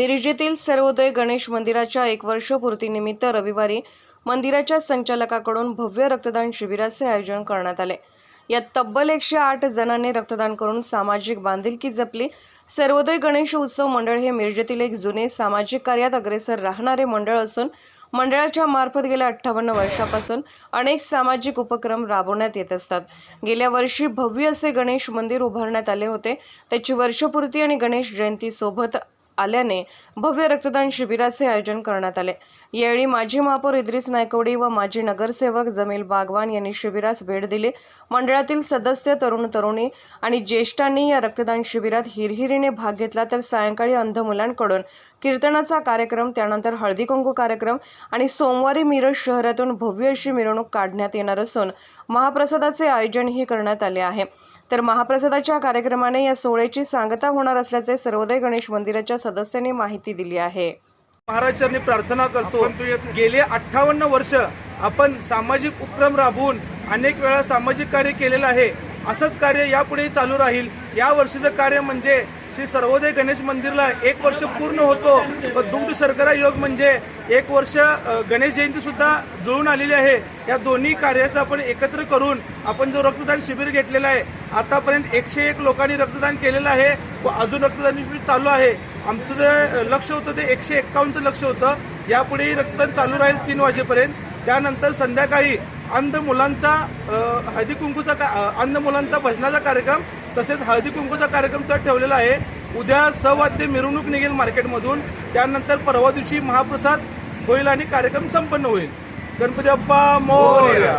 मिरजेतील सर्वोदय गणेश मंदिराच्या एक वर्षपूर्तीनिमित्त रविवारी मंदिराच्या संचालकाकडून भव्य रक्तदान शिबिराचे आयोजन करण्यात आले. यात तब्बल एकशे आठ जणांनी रक्तदान करून सामाजिक बांधिलकी जपली. सर्वोदय गणेश उत्सव मंडळ हे मिरजेतील एक जुने सामाजिक कार्यात अग्रेसर राहणारे मंडळ असून मंडळाच्या मार्फत गेल्या अठ्ठावन्न वर्षापासून अनेक सामाजिक उपक्रम राबवण्यात येत असतात. गेल्या वर्षी भव्य असे गणेश मंदिर उभारण्यात आले होते. त्याची वर्षपूर्ती आणि गणेश जयंतीसोबत आल्याने भव्य रक्तदान शिबिराचे आयोजन करण्यात आले. यावेळी माजी महापौर इद्रिस नायकवडी व माजी नगरसेवक जमील बागवान यांनी शिबिरास भेट दिली. मंडळातील सदस्य तरुण तरुणी आणि ज्येष्ठांनी या रक्तदान शिबिरात हिरहिरीने भाग घेतला तर सायंकाळी अंध मुलांकडून कीर्तनाचा कार्यक्रम त्यानंतर हळदी कुंकू कार्यक्रम आणि सोमवारी मिरज शहरातून भव्य अशी मिरवणूक काढण्यात येणार असून महाप्रसादाचे आयोजनही करण्यात आले आहे. तर महाप्रसादाच्या कार्यक्रमाने या सोहळ्याची सांगता होणार असल्याचे सर्वोदय गणेश मंदिराच्या सदस्यांनी माहिती दिली आहे. महाराजांनी प्रार्थना करतो गेले अठ्ठावन्न वर्ष आपण सामाजिक उपक्रम राबवून अनेक वेळा सामाजिक कार्य केलेलं आहे. असंच कार्य यापुढेही चालू राहील. या वर्षीचं कार्य म्हणजे श्री सर्वोदय गणेश मंदिरला एक वर्ष पूर्ण होतो. व दुग्ध शर्करा योग म्हणजे एक वर्ष गणेश जयंती सुद्धा जुळून आलेली आहे. या दोन्ही कार्याचं आपण एकत्र करून आपण जो रक्तदान शिबिर घेतलेलं आहे आतापर्यंत एकशे एक लोकांनी रक्तदान केलेलं आहे व अजून रक्तदान शिबिर चालू आहे. आमचं जे लक्ष होतं ते एकशे एक्कावन्नचं लक्ष होतं. यापुढेही रक्तदान चालू राहील तीन वाजेपर्यंत. त्यानंतर संध्याकाळी अंध मुलांचा हळदी कुंकूचा का अंध मुलांचा भजनाचा कार्यक्रम तसेच हळदी कुंकूचा कार्यक्रम सुद्धा ठेवलेला आहे. उद्या सवाद्य मिरवणूक निघेल मार्केटमधून. त्यानंतर परवा दिवशी महाप्रसाद होईल आणि कार्यक्रम संपन्न होईल. गणपती बाप्पा मोर्या.